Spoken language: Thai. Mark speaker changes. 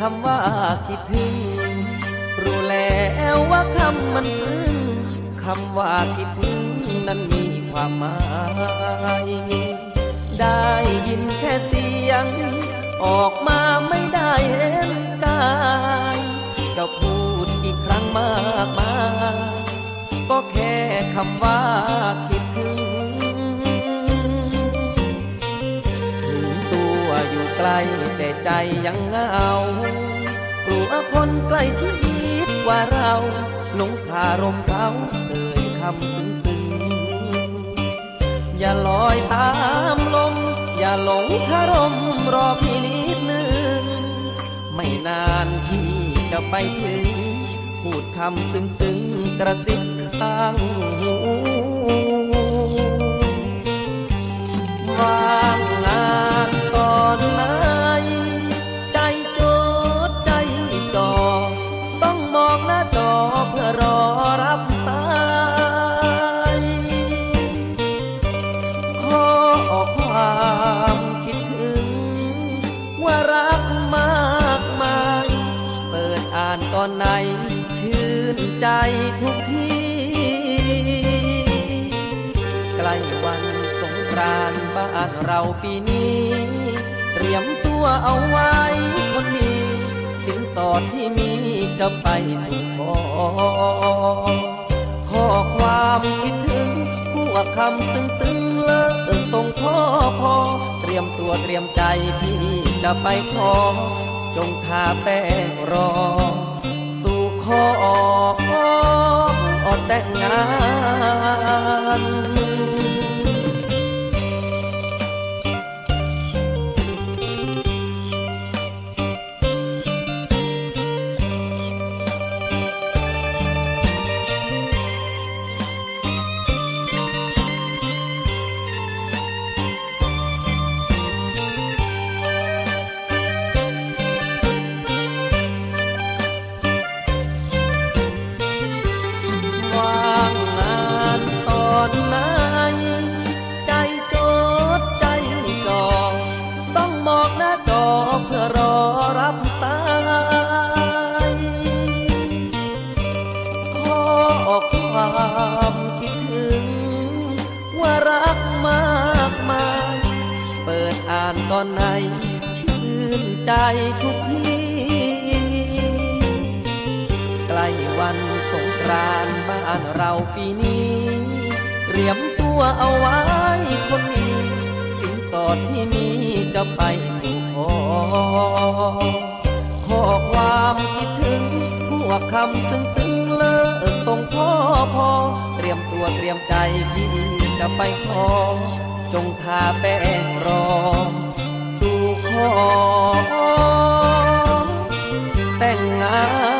Speaker 1: คำว่าคิดถึง รู้แล้วว่าคำมันซึ้งคำว่าคิดถึงนั้นมีความหมาย ได้ยินแค่เสียง ออกมาไม่ได้เห็นกายจะพูดกี่ครั้งมากมายก็แค่คำว่าคิด ไกลแต่ใจยังเหงากลัวคนใกล้ชิดกว่าเราหลงคารมเขาเอ่ยคำซึ้งซึ้งๆอย่าลอยตามลม อย่าหลงคารมรอพี่นิดนึง ไม่นานที่จะไปถึง พูดคำซึ้งซึ้งๆกระซิบข้างหู ใจทุกทีใกล้วันสงกรานต์บ้านเราปีนี้ เตรียมตัวเอาไว้คนมีสินสอดที่มีจะไปสู่ขอข้อความคิดถึงผู้คำซึ้งซึ้งเลิกส่งพ่อพอ เตรียมตัวเตรียมใจที่จะไปขอจงทาแป้งรอ สู่ขอแต่งงาน รับสายขอความคิดถึง ว่ารักมากมาย เปิดอ่านตอนไหนชื่นใจทุกทีใกล้วันสงกรานต์บ้านเราปีนี้ เตรียมตัวเอาไว้คนมีสินส อดที่มีจะไปสู่ขอขอความคิดถึงพวกคำซึ้งซึ้งเลิกส่งพ่อพอ เตรียมตัวเตรียมใจที่จะไปขอจงทาแป้งรอ สู่ขอแต่งงาน